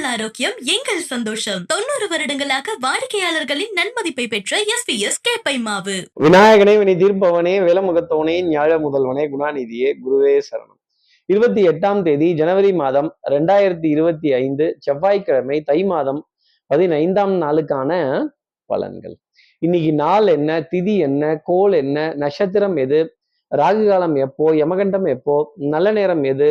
உங்கள் ஆரோக்கியம் எங்கள் சந்தோஷம். தொண்ணூறு வருடங்களாக வாடிக்கையாளர்களின் நன்மதிப்பை பெற்ற எஸ் பி எஸ் கேப்பை மாவு விநாயகனே வினை தீர்ப்பவனே விலமுகத்தவனே ஞாழ முதல்வனே குணாநிதியே குருவே சரணம். இருபத்தி எட்டாம் தேதி ஜனவரி மாதம் ரெண்டாயிரத்தி இருபத்தி ஐந்து செவ்வாய்க்கிழமை தை மாதம் பதினைந்தாம் நாளுக்கான பலன்கள். இன்னைக்கு நாள் என்ன திதி என்ன கோல் என்ன நட்சத்திரம் எது ராகு காலம் எப்போ யமகண்டம் எப்போ நல்ல நேரம் எது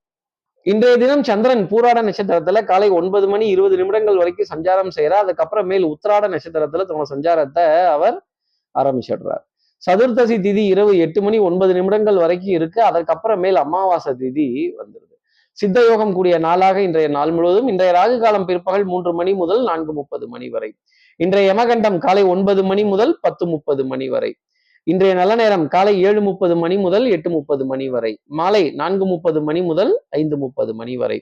இன்றைய தினம் சந்திரன் பூராட நட்சத்திரத்துல காலை ஒன்பது மணி இருபது நிமிடங்கள் வரைக்கும் சஞ்சாரம் செய்யறார் அதுக்கப்புறம் மேல் உத்திராட நட்சத்திரத்துல தன்னோட சஞ்சாரத்தை அவர் ஆரம்பிச்சிடுறார். சதுர்த்தசி திதி இரவு எட்டு மணி ஒன்பது நிமிடங்கள் வரைக்கும் இருக்கு. அதற்கப்புறம் மேல் அமாவாசை திதி வந்துருது. சித்த யோகம் கூடிய நாளாக இன்றைய நாள் முழுவதும் இன்றைய ராகு காலம் பிற்பகல் மூன்று மணி முதல் நான்கு முப்பது மணி வரை. இன்றைய யமகண்டம் காலை ஒன்பது மணி முதல் பத்து முப்பது மணி வரை. இன்றைய நல்ல நேரம் காலை ஏழு முப்பது மணி முதல் எட்டு முப்பது மணி வரை மாலை நான்கு முப்பது மணி முதல் ஐந்து முப்பது மணி வரை.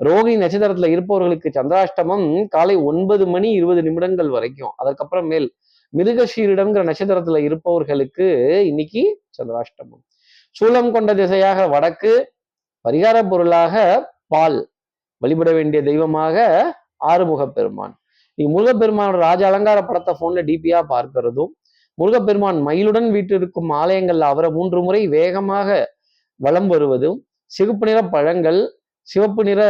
ரோகிணி நட்சத்திரத்துல இருப்பவர்களுக்கு சந்திராஷ்டமம் காலை ஒன்பது மணி இருபது நிமிடங்கள் வரைக்கும். அதற்கப்புறம் மேல் மிருகஷீரிடம்ங்கிற நட்சத்திரத்துல இருப்பவர்களுக்கு இன்னைக்கு சந்திராஷ்டமம். சூலம் கொண்ட திசையாக வடக்கு பரிகார பொருளாக பால் வழிபட வேண்டிய தெய்வமாக ஆறுமுக பெருமான். நீ முருகப்பெருமானோட ராஜ அலங்கார படத்தை போன்ல டிபியா பார்க்கிறதும் முருகப்பெருமான் மயிலுடன் வீட்டிற்கும் ஆலயங்கள்ல அவரை மூன்று முறை வேகமாக வலம் வருவதும் சிவப்பு நிற பழங்கள் சிவப்பு நிற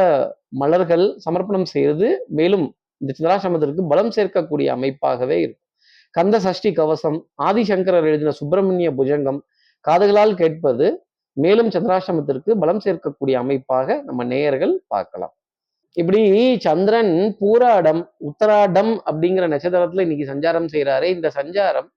மலர்கள் சமர்ப்பணம் செய்வது மேலும் இந்த சந்திராசிரமத்திற்கு பலம் சேர்க்கக்கூடிய அமைப்பாகவே இருக்கும். கந்த சஷ்டி கவசம் ஆதிசங்கரர் எழுதின சுப்பிரமணிய புஜங்கம் காதுகளால் கேட்பது மேலும் சந்திராசிரமத்திற்கு பலம் சேர்க்கக்கூடிய அமைப்பாக நம்ம நேயர்கள் பார்க்கலாம். இப்படி சந்திரன் பூராடம் உத்தராடம் அப்படிங்கிற நட்சத்திரத்துல இன்னைக்கு சஞ்சாரம் செய்கிறாரு இந்த சஞ்சாரம்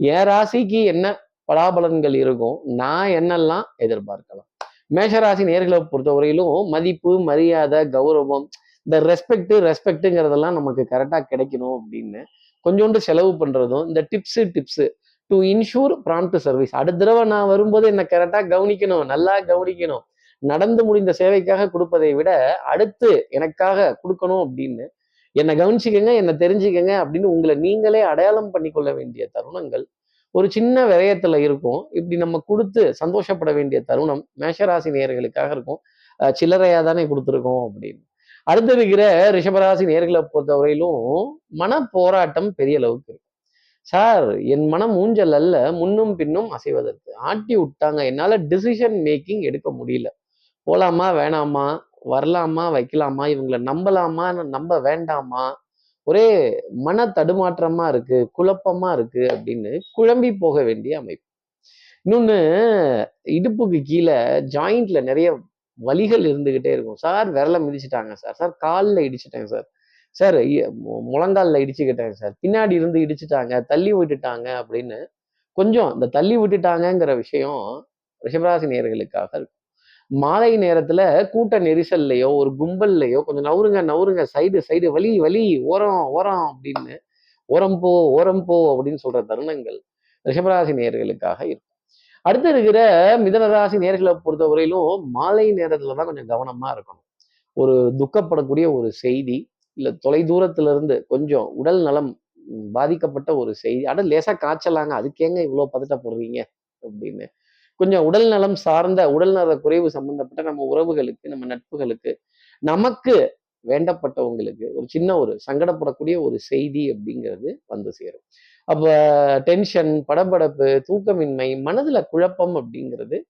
என் ராசிக்கு என்ன பலாபலன்கள் இருக்கும்? நான் என்னெல்லாம் எதிர்பார்க்கலாம்? மேஷராசி நேர்களை பொறுத்தவரையிலும் மதிப்பு மரியாதை கௌரவம் இந்த ரெஸ்பெக்ட் ரெஸ்பெக்ட்டுங்கிறதெல்லாம் நமக்கு கரெக்டாக கிடைக்கணும் அப்படின்னு கொஞ்சோண்டு செலவு பண்ணுறதும் இந்த tips tips to ensure prompt service அடுத்த தடவை நான் வரும்போது என்னை கரெக்டாக கவனிக்கணும் நல்லா கவனிக்கணும். நடந்து முடிந்த சேவைக்காக கொடுப்பதை விட அடுத்து எனக்காக கொடுக்கணும் அப்படின்னு என்னை கவனிச்சுக்கங்க என்னை தெரிஞ்சுக்கங்க அப்படின்னு உங்களை நீங்களே அடையாளம் பண்ணிக்கொள்ள வேண்டிய தருணங்கள். ஒரு சின்ன விரயத்துல இருக்கும். இப்படி நம்ம கொடுத்து சந்தோஷப்பட வேண்டிய தருணம் மேஷராசி நேர்களுக்காக இருக்கும். சில்லறையாக சில்லறையா தானே கொடுத்துருக்கோம் அப்படின்னு. அடுத்து இருக்கிற ரிஷபராசி நேர்களை பொறுத்தவரையிலும் மன போராட்டம் பெரிய அளவுக்கு இருக்கும். சார் என் மனம் ஊஞ்சல் அல்ல முன்னும் பின்னும் அசைவதற்கு. ஆட்டி விட்டாங்க. என்னால டிசிஷன் மேக்கிங் எடுக்க முடியல. போலாமா வேணாமா? வரலாமா வைக்கலாமா இவங்களை நம்பலாமா நம்ப வேண்டாமா? ஒரே மன தடுமாற்றமா இருக்கு குழப்பமா இருக்கு அப்படின்னு குழம்பி போக வேண்டிய அமைப்பு. இன்னொன்று இடுப்புக்கு கீழே ஜாயிண்ட்ல நிறைய வலிகள் இருந்துகிட்டே இருக்கும். சார் விரலை மிதிச்சிட்டாங்க சார். சார் காலில் இடிச்சிட்டேன் சார். சார் முழங்காலில் இடிச்சுக்கிட்டேன் சார். பின்னாடி இருந்து இடிச்சிட்டாங்க தள்ளி விட்டுட்டாங்க அப்படின்னு கொஞ்சம் இந்த தள்ளி விட்டுட்டாங்கங்கிற விஷயம் ரிஷபராசி நேர்களுக்காக இருக்கும். மாலை நேரத்துல கூட்ட நெரிசல்லையோ ஒரு கும்பல்லையோ கொஞ்சம் நவுருங்க நவுருங்க சைடு சைடு வலி வலி ஓரம் ஓரம் அப்படின்னு ஓரம் போ ஓரம் போ அப்படின்னு சொல்ற தருணங்கள் ரிஷபராசி நேர்களுக்காக இருக்கும். அடுத்து இருக்கிற மிதனராசி நேர்களை பொறுத்தவரையிலும் மாலை நேரத்துல தான் கொஞ்சம் கவனமா இருக்கணும். ஒரு துக்கப்படக்கூடிய ஒரு செய்தி இல்ல தொலை தூரத்துல இருந்து கொஞ்சம் உடல் நலம் பாதிக்கப்பட்ட ஒரு செய்தி அட லேசா காய்ச்சலாங்க அதுக்கேங்க இவ்வளோ பதட்டப்படுறீங்க அப்படின்னு கொஞ்சம் உடல் நலம் சார்ந்த உடல் நல குறைவு சம்பந்தப்பட்ட நம்ம உறவுகளுக்கு நம்ம நட்புகளுக்கு நமக்கு வேண்டப்பட்டவங்களுக்கு ஒரு சின்ன ஒரு சங்கடப்படக்கூடிய ஒரு செய்தி அப்படிங்கிறது வந்து சேரும். அப்போ டென்ஷன் படபடப்பு தூக்கமின்மை மனதுல குழப்பம் அப்படிங்கிறது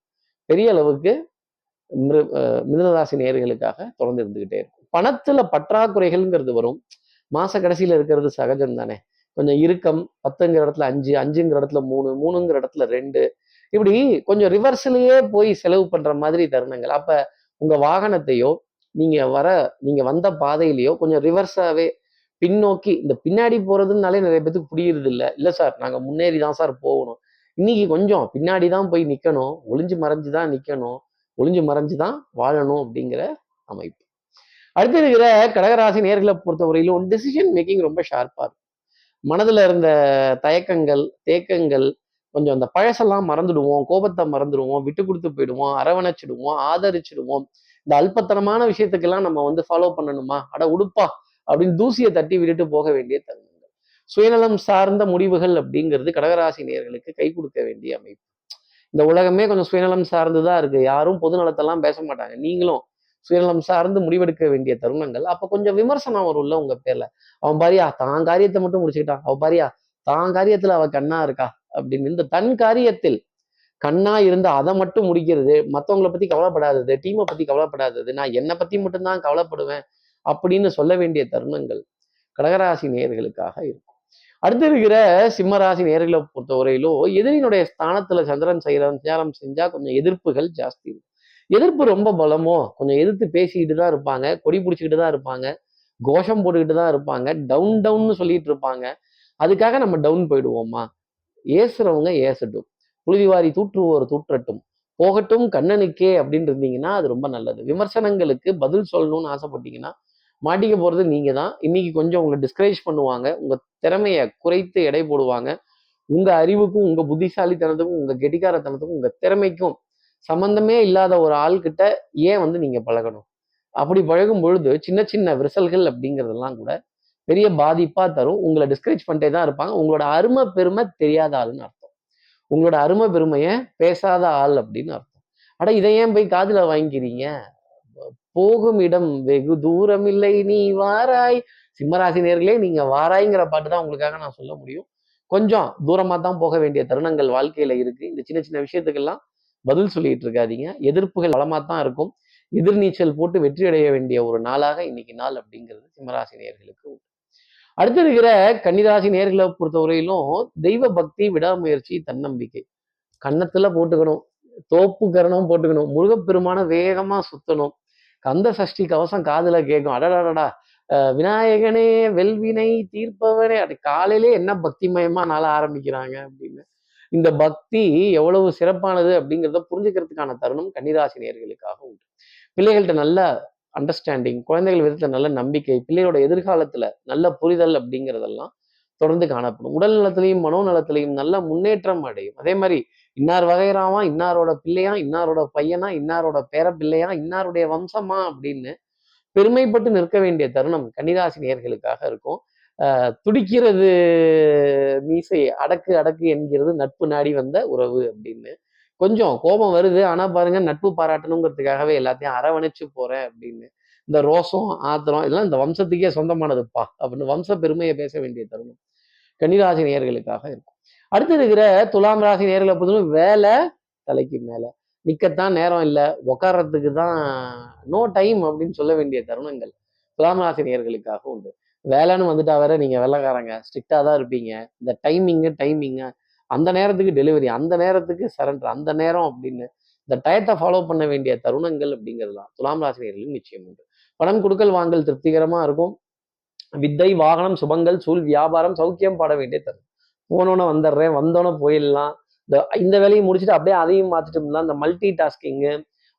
பெரிய அளவுக்கு மிரு மிதனராசி நேர்களுக்காக தொடர்ந்து இருந்துகிட்டே இருக்கும். பணத்துல பற்றாக்குறைகள்ங்கிறது வரும். மாச கடைசியில இருக்கிறது சகஜம் தானே கொஞ்சம் இறுக்கம் பத்துங்கிற இடத்துல அஞ்சு அஞ்சுங்கிற இடத்துல மூணு மூணுங்கிற இடத்துல ரெண்டு இப்படி கொஞ்சம் ரிவர்ஸ்லயே போய் செலவு பண்ற மாதிரி தருணங்கள். அப்ப உங்க வாகனத்தையோ நீங்க வர நீங்க வந்த பாதையிலையோ கொஞ்சம் ரிவர்ஸாவே பின்னோக்கி இந்த பின்னாடி போறதுனாலே நிறைய பேத்துக்கு புரியுறது இல்லை இல்லை சார் நாங்கள் முன்னேறி தான் சார் போகணும். இன்னைக்கு கொஞ்சம் பின்னாடி தான் போய் நிற்கணும் ஒளிஞ்சு மறைஞ்சு தான் நிற்கணும் ஒளிஞ்சு மறைஞ்சு தான் வாழணும் அப்படிங்கிற அமைப்பு. அடுத்து இருக்கிற கடகராசி நேர்களை பொறுத்தவரையிலும் டெசிஷன் மேக்கிங் ரொம்ப ஷார்ப்பாக இருக்கும். மனதில் இருந்த தயக்கங்கள் தேக்கங்கள் கொஞ்சம் அந்த பழசெல்லாம் மறந்துடுவோம் கோபத்தை மறந்துடுவோம் விட்டு கொடுத்து போயிடுவோம் அரவணைச்சிடுவோம் ஆதரிச்சிடுவோம். இந்த அல்பத்தனமான விஷயத்துக்கெல்லாம் நம்ம வந்து ஃபாலோ பண்ணணுமா? அட உடுப்பா அப்படின்னு தூசியை தட்டி விட்டுட்டு போக வேண்டிய தருணங்கள். சுயநலம் சார்ந்த முடிவுகள் அப்படிங்கிறது கடகராசி நேர்களுக்கு கை கொடுக்க வேண்டிய அமைப்பு. இந்த உலகமே கொஞ்சம் சுயநலம் சார்ந்துதான் இருக்கு. யாரும் பொது நலத்தெல்லாம் பேச மாட்டாங்க. நீங்களும் சுயநலம் சார்ந்து முடிவெடுக்க வேண்டிய தருணங்கள். அப்ப கொஞ்சம் விமர்சனம் வரும்ல உங்க பேர்ல. அவன் பாரியா தான் காரியத்தை மட்டும் முடிச்சுக்கிட்டான். அவன் பாரியா தான் காரியத்துல அவ கண்ணா இருக்கா? அப்படின்னு. இந்த தன் காரியத்தில் கண்ணா இருந்து அதை மட்டும் முடிக்கிறது மற்றவங்களை பத்தி கவலைப்படாதது டீமை பத்தி கவலைப்படாதது நான் என்னை பத்தி மட்டும்தான் கவலைப்படுவேன் அப்படின்னு சொல்ல வேண்டிய தருணங்கள் கடகராசி நேயர்களுக்காக இருக்கும். அடுத்து இருக்கிற சிம்மராசி நேர்களை பொறுத்தவரையிலோ எதிரினுடைய ஸ்தானத்துல சந்திரன் செய்யற சஞ்சாரம் செஞ்சா கொஞ்சம் எதிர்ப்புகள் ஜாஸ்தி இருக்கும். எதிர்ப்பு ரொம்ப பலமோ கொஞ்சம் எதிர்த்து பேசிக்கிட்டு தான் இருப்பாங்க கொடி பிடிச்சிக்கிட்டு தான் இருப்பாங்க கோஷம் போட்டுக்கிட்டு தான் இருப்பாங்க டவுன் டவுன்னு சொல்லிட்டு இருப்பாங்க. அதுக்காக நம்ம டவுன் போயிடுவோமா? ஏசுறவங்க ஏசட்டும். புழுதிவாரி தூற்றுவோர் தூற்றட்டும். போகட்டும் கண்ணனுக்கே அப்படின்னு இருந்தீங்கன்னா அது ரொம்ப நல்லது. விமர்சனங்களுக்கு பதில் சொல்லணும்னு ஆசைப்பட்டீங்கன்னா மாட்டிக்க போகிறது நீங்கள் தான். இன்னைக்கு கொஞ்சம் உங்களை டிஸ்கரேஜ் பண்ணுவாங்க. உங்கள் திறமையை குறைத்து எடை போடுவாங்க. உங்கள் அறிவுக்கும் உங்கள் புத்திசாலித்தனத்துக்கும் உங்கள் கெட்டிக்காரத்தனத்துக்கும் உங்கள் திறமைக்கும் சம்மந்தமே இல்லாத ஒரு ஆள்கிட்ட ஏன் வந்து நீங்கள் பழகணும்? அப்படி பழகும் பொழுது சின்ன சின்ன விரிசல்கள் அப்படிங்கிறதெல்லாம் கூட பெரிய பாதிப்பா தரும். உங்களை டிஸ்கரேஜ் பண்ணிட்டே தான் இருப்பாங்க. உங்களோட அருமை பெருமை தெரியாத ஆளுன்னு அர்த்தம். உங்களோட அருமை பெருமையை பேசாத ஆள் அப்படின்னு அர்த்தம். அட இதை ஏன் போய் காதில் வாங்கிக்கிறீங்க? போகும் இடம் வெகு தூரம் இல்லை நீ வாராய். சிம்மராசி நேர்களே நீங்க வாராய்ங்கிற பாட்டு தான் உங்களுக்காக நான் சொல்ல முடியும். கொஞ்சம் தூரமாக தான் போக வேண்டிய தருணங்கள் வாழ்க்கையில இருக்கு. இந்த சின்ன சின்ன விஷயத்துக்கெல்லாம் பதில் சொல்லிட்டு இருக்காதீங்க. எதிர்ப்புகள் பலமாக தான் இருக்கும். எதிர்நீச்சல் போட்டு வெற்றி அடைய வேண்டிய ஒரு நாளாக இன்னைக்கு நாள் அப்படிங்கிறது சிம்மராசி நேர்களுக்கு உண்டு. அடுத்து இருக்கிற கன்னிராசி நேர்களை பொறுத்தவரையிலும் தெய்வ பக்தி விடாமுயற்சி தன்னம்பிக்கை. கன்னத்துல போட்டுக்கணும் தோப்பு கரணம் போட்டுக்கணும் முருகப்பெருமான வேகமா சுத்தணும். கந்த சஷ்டி கவசம் காதுல கேட்கும். அடடாடா அஹ் விநாயகனே வெல்வினை தீர்ப்பவனே. அது காலையிலே என்ன பக்திமயமா நாள ஆரம்பிக்கிறாங்க அப்படின்னு. இந்த பக்தி எவ்வளவு சிறப்பானது அப்படிங்கிறத புரிஞ்சுக்கிறதுக்கான தருணம் கன்னிராசி நேர்களுக்காக உண்டு. பிள்ளைகள்கிட்ட நல்ல அண்டர்ஸ்டாண்டிங் குழந்தைகள் விதத்தில் நல்ல நம்பிக்கை பிள்ளையோட எதிர்காலத்துல நல்ல புரிதல் அப்படிங்கிறதெல்லாம் தொடர்ந்து காணப்படும். உடல் நலத்திலையும் மனோநலத்திலையும் நல்ல முன்னேற்றம் அடையும். அதே மாதிரி இன்னார் வகைராமா இன்னாரோட பிள்ளையா இன்னாரோட பையனா இன்னாரோட பேர பிள்ளையா இன்னாருடைய வம்சமா அப்படின்னு பெருமைப்பட்டு நிற்க வேண்டிய தருணம் கன்னிராசி நேர்களுக்காக இருக்கும். துடிக்கிறது மீசை அடக்கு அடக்கு என்கிறது நட்பு நாடி வந்த உறவு அப்படின்னு கொஞ்சம் கோபம் வருது. ஆனால் பாருங்க நட்பு பாராட்டணுங்கிறதுக்காகவே எல்லாத்தையும் அரவணைச்சு போறேன் அப்படின்னு. இந்த ரோசம் ஆத்திரம் இதெல்லாம் இந்த வம்சத்துக்கே சொந்தமானதுப்பா அப்படின்னு வம்ச பெருமையை பேச வேண்டிய தருணம். கன்னிராசி நேர்களுக்காக இருக்கும். அடுத்து இருக்கிற துலாம் ராசி நேர்களை பொறுத்தவரை வேலை தலைக்கு மேலே. நிற்கத்தான் நேரம் இல்லை. உட்கார்றதுக்கு தான் நோ டைம் அப்படின்னு சொல்ல வேண்டிய தருணங்கள் துலாம் ராசி நேர்களுக்காக உண்டு. வேலைன்னு வந்துட்டா வேற நீங்கள் வெள்ளைக்காரங்க. ஸ்ட்ரிக்டாக தான் இருப்பீங்க. இந்த டைமிங்கு டைமிங்கு அந்த நேரத்துக்கு டெலிவரி அந்த நேரத்துக்கு சரண்டர் அந்த நேரம் அப்படின்னு இந்த டயத்தை ஃபாலோ பண்ண வேண்டிய தருணங்கள் அப்படிங்கிறதுலாம் துலாம் ராசி நிச்சயம் உண்டு. பணம் கொடுக்கல் வாங்கல் திருப்திகரமாக இருக்கும். வித்தை வாகனம் சுபங்கள் சூழ் வியாபாரம் சௌக்கியம் பாட வேண்டிய தருணம். போனோன்னே வந்துடுறேன் வந்தோன்னே போயிடலாம். இந்த இந்த வேலையை முடிச்சுட்டு அப்படியே அதையும் மாற்றிட்டோம்னா இருந்தால் இந்த மல்டி டாஸ்கிங்கு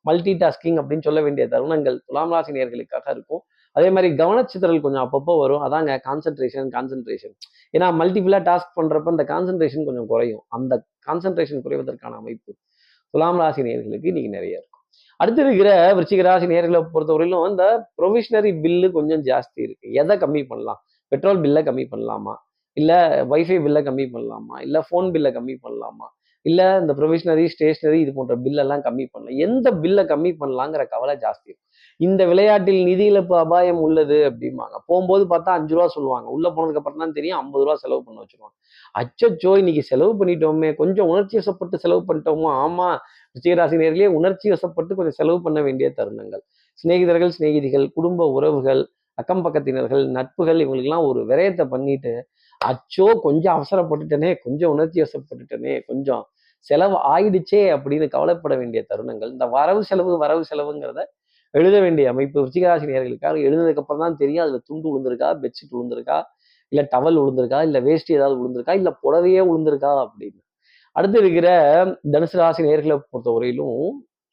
மல்டி டாஸ்கிங் அப்படின்னு சொல்ல வேண்டிய தருணங்கள் துலாம் ராசி நேர்களுக்காக இருக்கும். அதே மாதிரி கவனச்சிதறல் கொஞ்சம் அப்பப்போ வரும். அதாங்க கான்சென்ட்ரேஷன் கான்சென்ட்ரேஷன் ஏன்னா மல்டிபிளாக டாஸ்க் பண்ணுறப்ப அந்த கான்சென்ட்ரேஷன் கொஞ்சம் குறையும். அந்த கான்சென்ட்ரேஷன் குறைவதற்கான அமைப்பு துலாம் ராசி நேர்களுக்கு இன்னைக்கு நிறைய இருக்கும். அடுத்து இருக்கிற விருச்சிக ராசி நேர்களை பொறுத்தவரையிலும் இந்த ப்ரொவிஷனரி பில்லு கொஞ்சம் ஜாஸ்தி இருக்கு. எதை கம்மி பண்ணலாம்? பெட்ரோல் பில்லை கம்மி பண்ணலாமா? இல்லை வைஃபை பில்லை கம்மி பண்ணலாமா? இல்லை ஃபோன் பில்லை கம்மி பண்ணலாமா? இல்லை இந்த ப்ரொவிஷனரி ஸ்டேஷ்னரி இது போன்ற பில்லெல்லாம் கம்மி பண்ணலாம். எந்த பில்லை கம்மி பண்ணலாங்கிற கவலை ஜாஸ்தி இருக்கும் இந்த விளையாட்டில் நிதி இழப்பு அபாயம் உள்ளது அப்படிம்பாங்க. போகும்போது பார்த்தா அஞ்சு ரூபா சொல்லுவாங்க. உள்ள போனதுக்கு அப்புறம் தான் தெரியும் ஐம்பது ரூபா செலவு பண்ண வச்சிருவாங்க. அச்சச்சோ இன்னைக்கு செலவு பண்ணிட்டோமே. கொஞ்சம் உணர்ச்சி வசப்பட்டு செலவு பண்ணிட்டோமோ? ஆமா. ரிச்சிகராசி நேர்களே உணர்ச்சி வசப்பட்டு கொஞ்சம் செலவு பண்ண வேண்டிய தருணங்கள். சிநேகிதர்கள் சிநேகிதிகள் குடும்ப உறவுகள் அக்கம் பக்கத்தினர்கள் நட்புகள் இவங்களுக்கெல்லாம் ஒரு விரயத்தை பண்ணிட்டு அச்சோ கொஞ்சம் அவசரப்பட்டுட்டனே கொஞ்சம் உணர்ச்சி வசப்பட்டுட்டனே கொஞ்சம் செலவு ஆயிடுச்சே அப்படின்னு கவலைப்பட வேண்டிய தருணங்கள். இந்த வரவு செலவு வரவு செலவுங்கிறத எழுத வேண்டிய அமைப்பு ரிச்சிகராசி நேர்களுக்காக எழுதுனதுக்கு அப்புறம் தான் தெரியும் அதுல துண்டு விழுந்திருக்கா பெட்ஷீட் விழுந்திருக்கா இல்ல டவல் விழுந்திருக்கா இல்ல வேஷ்டி ஏதாவது விழுந்திருக்கா இல்ல புடவையே விழுந்திருக்கா அப்படின்னு. அடுத்து இருக்கிற தனுசு ராசி நேர்களை பொறுத்தவரையிலும்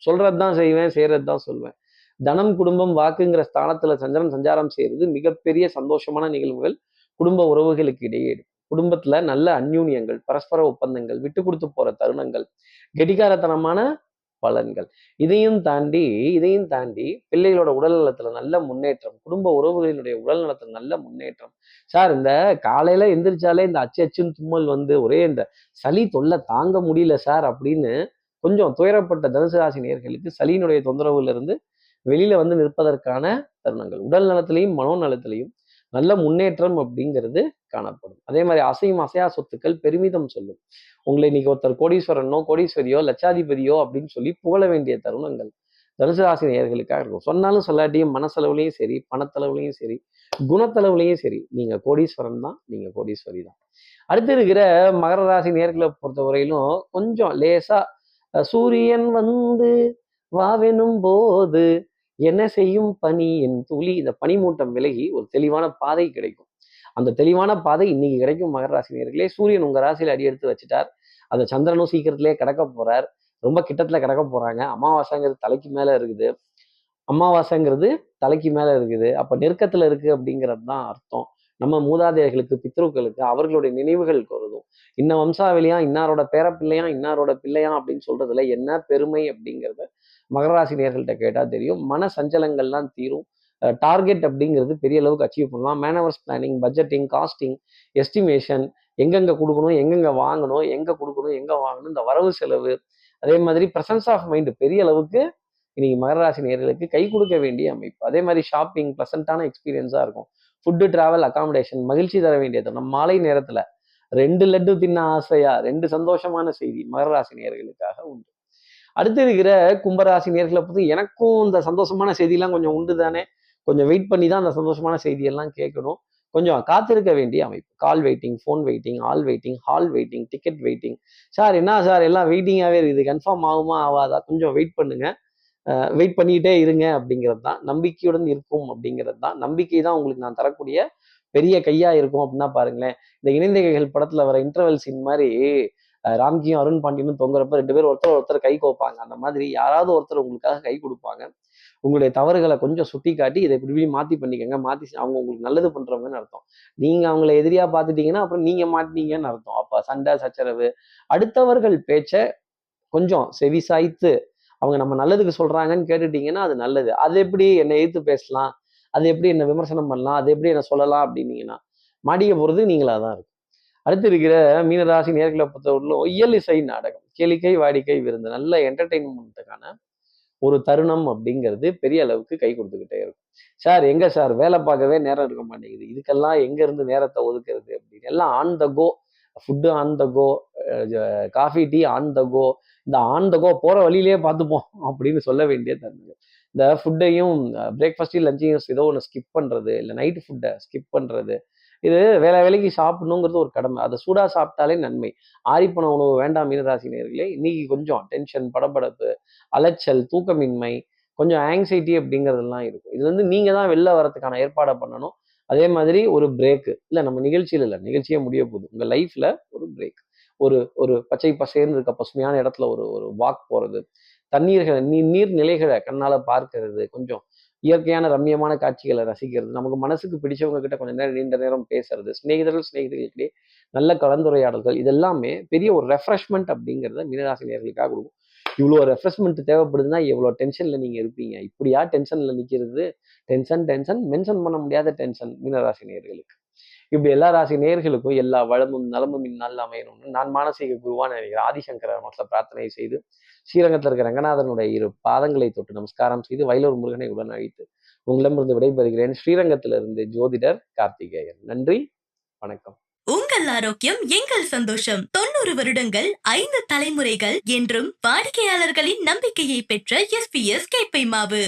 சொல்றது தான் செய்வேன் செய்யறது தான் சொல்வேன். தனம் குடும்பம் வாக்குங்கிற ஸ்தானத்துல சந்திரன் சஞ்சாரம் செய்யறது மிகப்பெரிய சந்தோஷமான நிகழ்வுகள் குடும்ப உறவுகளுக்கு இடையே குடும்பத்துல நல்ல அந்யூன்யங்கள் பரஸ்பர ஒப்பந்தங்கள் விட்டு கொடுத்து போற தருணங்கள் கெடிகாரத்தனமான பலன்கள். இதையும் தாண்டி இதையும் தாண்டி பிள்ளைகளோட உடல் நலத்துல நல்ல முன்னேற்றம் குடும்ப உறவுகளினுடைய உடல் நலத்துல நல்ல முன்னேற்றம். சார் இந்த காலையில எந்திரிச்சாலே இந்த அச்சு அச்சுன்னு தும்மல் வந்து ஒரே இந்த சளி தொல்லை தாங்க முடியல சார் அப்படின்னு கொஞ்சம் துயரப்பட்ட தனுசு ராசி நேர்களுக்கு சளியினுடைய தொந்தரவுல இருந்து வெளியில வந்து நிற்பதற்கான தருணங்கள். உடல் நலத்திலையும் மனோ நலத்திலையும் நல்ல முன்னேற்றம் அப்படிங்கிறது காணப்படும். அதே மாதிரி அசையும் அசையா சொத்துக்கள் பெருமிதம் சொல்லும். உங்களை இன்னைக்கு ஒருத்தர் கோடீஸ்வரனோ கோடீஸ்வரியோ லட்சாதிபதியோ அப்படின்னு சொல்லி புகழ வேண்டிய தருணங்கள். தனுசு ராசி நேயர்களுக்காக இருக்கும். சொன்னாலும் சொல்லாட்டியும் மனசளவுலையும் சரி பணத்தளவுலையும் சரி குணத்தளவுலையும் சரி நீங்க கோடீஸ்வரன் தான் நீங்க கோடீஸ்வரி தான். அடுத்து இருக்கிற மகர ராசி நேர்களை பொறுத்தவரையிலும் கொஞ்சம் லேசா சூரியன் வந்து வாவெனும் போது என்ன செய்யும் பனி என் துளி? இந்த பனிமூட்டம் விலகி ஒரு தெளிவான பாதை கிடைக்கும். அந்த தெளிவான பாதை இன்னைக்கு கிடைக்கும் மகர ராசினியர்களே. சூரியன் உங்க ராசியில அடி எடுத்து வச்சுட்டார். அந்த சந்திரனும் சீக்கிரத்திலே கிடக்க போறார். ரொம்ப கிட்டத்துல கிடக்க போறாங்க. அமாவாசைங்கிறது தலைக்கு மேல இருக்குது. அமாவாசைங்கிறது தலைக்கு மேல இருக்குது. அப்ப நெருக்கத்துல இருக்கு அப்படிங்கிறது தான் அர்த்தம். நம்ம மூதாதையர்களுக்கு பித்ருக்களுக்கு அவர்களுடைய நினைவுகள் கருதும். இன்ன வம்சாவளியா இன்னாரோட பேரப்பிள்ளையா இன்னாரோட பிள்ளையா அப்படின்னு சொல்றதுல என்ன பெருமை அப்படிங்கிறத மகராசி நேர்கள்ட்ட கேட்டால் தெரியும். மன சஞ்சலங்கள்லாம் தீரும். டார்கெட் அப்படிங்கிறது பெரிய அளவுக்கு அச்சீவ் பண்ணலாம். Manoeuvres planning budgeting costing estimation எங்கெங்கே கொடுக்கணும் எங்கெங்கே வாங்கணும் எங்கே கொடுக்கணும் எங்கே வாங்கணும் இந்த வரவு செலவு. அதே மாதிரி ப்ரெசன்ஸ் ஆஃப் மைண்டு பெரிய அளவுக்கு இன்னைக்கு மகராசி நேர்களுக்கு கை கொடுக்க வேண்டிய அமைப்பு. அதே மாதிரி ஷாப்பிங் ப்ளசண்ட்டான எக்ஸ்பீரியன்ஸாக இருக்கும். ஃபுட்டு டிராவல் அகாமடேஷன் மகிழ்ச்சி தர வேண்டியது. நம்ம மாலை நேரத்தில் ரெண்டு லட்டு தின்ன ஆசையா ரெண்டு சந்தோஷமான செய்தி மகராசி நேர்களுக்காக உண்டு. அடுத்து இருக்கிற கும்பராசி நேர்களை பற்றி எனக்கும் இந்த சந்தோஷமான செய்தியெல்லாம் கொஞ்சம் உண்டு தானே கொஞ்சம் வெயிட் பண்ணி தான் அந்த சந்தோஷமான செய்தியெல்லாம் கேட்கணும். கொஞ்சம் காத்திருக்க வேண்டிய அமைப்பு. Call waiting phone waiting all waiting hall waiting ticket waiting sir என்ன சார்? எல்லாம் வெயிட்டிங்காகவே இருக்குது. கன்ஃபார்ம் ஆகுமா? ஆகாதா? கொஞ்சம் வெயிட் பண்ணுங்க. வெயிட் பண்ணிக்கிட்டே இருங்க அப்படிங்கிறது தான். நம்பிக்கையுடன் இருக்கும் அப்படிங்கிறது தான். நம்பிக்கை தான் உங்களுக்கு நான் தரக்கூடிய பெரிய கையா இருக்கும் அப்படின்னா பாருங்களேன். இந்த இணைந்த கைகள் படத்துல வர இன்டர்வல் சீன் மாதிரி ராம்கியும் அருண் பாண்டியனும் தொங்குறப்ப ரெண்டு பேரும் ஒருத்தர் ஒருத்தர் கை கோப்பாங்க. அந்த மாதிரி யாராவது ஒருத்தர் உங்களுக்காக கை கொடுப்பாங்க. உங்களுடைய தவறுகளை கொஞ்சம் சுட்டி காட்டி இதை இப்படி இப்படி மாத்தி பண்ணிக்கங்க. மாற்றி அவங்க உங்களுக்கு நல்லது பண்ணுறவங்கன்னு அர்த்தம். நீங்கள் அவங்கள எதிரியாக பார்த்துட்டீங்கன்னா அப்புறம் நீங்கள் மாட்டினீங்கன்னு அர்த்தம். அப்போ சண்டை சச்சரவு. அடுத்தவர்கள் பேச்சை கொஞ்சம் செவிசாய்த்து அவங்க நம்ம நல்லதுக்கு சொல்கிறாங்கன்னு கேட்டுட்டீங்கன்னா அது நல்லது. அது எப்படி என்னை எதிர்த்து பேசலாம்? அது எப்படி என்னை விமர்சனம் பண்ணலாம்? அது எப்படி என்னை சொல்லலாம் அப்படின்னீங்கன்னா மாடிக்க போகிறது நீங்களாக தான் இருக்கும் அடுத்து இருக்கிற மீனராசி நேர்களை பொறுத்தவரையிலும் இயல் இசை நாடகம். கேளிக்கை வாடிக்கை விருந்து. நல்ல என்டர்டெயின்மெண்ட்டுக்கான ஒரு தருணம் அப்படிங்கிறது பெரிய அளவுக்கு கை கொடுத்துக்கிட்டே இருக்கும். சார் எங்க சார்? வேலை பார்க்கவே நேரம் இருக்க மாட்டேங்குது. இதுக்கெல்லாம் எங்க இருந்து நேரத்தை ஒதுக்குறது அப்படின்னு. எல்லாம் on the go food on the go coffee tea on the go இந்த ஆன் த கோ போற வழியிலேயே பார்த்துப்போம் அப்படின்னு சொல்ல வேண்டிய தருணங்கள். இந்த ஃபுட்டையும் பிரேக்ஃபாஸ்ட்டையும் லஞ்சையும் ஏதோ ஒன்று ஸ்கிப் பண்ணுறது இல்லை நைட் ஃபுட்டை ஸ்கிப் பண்ணுறது இது வேலை வேலைக்கு சாப்பிடணுங்கிறது ஒரு கடமை. அதை சூடாக சாப்பிட்டாலே நன்மை. ஆரிப்பன உணவு வேண்டாம் மீனராசினியர்களே இன்னைக்கு கொஞ்சம் டென்ஷன் படபடப்பு அலைச்சல் தூக்கமின்மை கொஞ்சம் ஆங்ஸைட்டி அப்படிங்கிறதெல்லாம் இருக்கும். இது வந்து நீங்க தான் வெளில வரதுக்கான ஏற்பாடை பண்ணணும். அதே மாதிரி ஒரு பிரேக்கு இல்லை நம்ம நிகழ்ச்சியில் இல்லை நிகழ்ச்சியே முடிய போகுது. உங்கள் லைஃப்பில் ஒரு பிரேக் ஒரு ஒரு பச்சை பசேர்னு இருக்க பசுமையான இடத்துல ஒரு ஒரு வாக் போகிறது தண்ணீர்களை நீ நீர் நிலைகளை கண்ணால் பார்க்கறது. கொஞ்சம் இயற்கையான ரம்மியமான காட்சிகளை ரசிக்கிறது. நமக்கு மனசுக்கு பிடிச்சவங்க கிட்ட கொஞ்ச நேரம் நீண்ட நேரம் பேசுறது சிநேகிதர்கள் சிநேகிதர்களுக்கிட்டே நல்ல கலந்துரையாடல்கள் இதெல்லாமே பெரிய ஒரு ரெஃப்ரெஷ்மெண்ட் அப்படிங்கிறத மீனராசினியர்களுக்காக கொடுக்கும். இவ்வளோ ரெஃப்ரெஷ்மெண்ட் தேவைப்படுதுன்னா எவ்வளோ டென்ஷனில் நீங்கள் இருப்பீங்க. இப்படியா டென்ஷனில் நிற்கிறது டென்ஷன் டென்ஷன் மென்ஷன் பண்ண முடியாத டென்ஷன் மீனராசி நேர்களுக்கு இப்படி எல்லா ராசி நேர்களுக்கும் எல்லா வளமும் நலமும் இந்நாளில் அமையணும்னு நான் மானசீக குருவான்னு நினைக்கிறேன் ஆதிசங்கர மனசில் பிரார்த்தனை செய்து ஸ்ரீரங்கத்தில் இருக்கிற ரங்கநாதனுடைய இரு பாதங்களை தொட்டு நமஸ்காரம் செய்து வயலூர் முருகனை உடன் அழைத்து உங்களிடமிருந்து விடைபெறுகிறேன். ஸ்ரீரங்கத்திலிருந்து ஜோதிடர் கார்த்திகேயன். நன்றி வணக்கம். உங்கள் ஆரோக்கியம் எங்கள் சந்தோஷம். தொண்ணூறு வருடங்கள் ஐந்து தலைமுறைகள் என்றும் வாடிக்கையாளர்களின் நம்பிக்கையை பெற்ற எஸ்பிஎஸ் கேப்பை மாவு.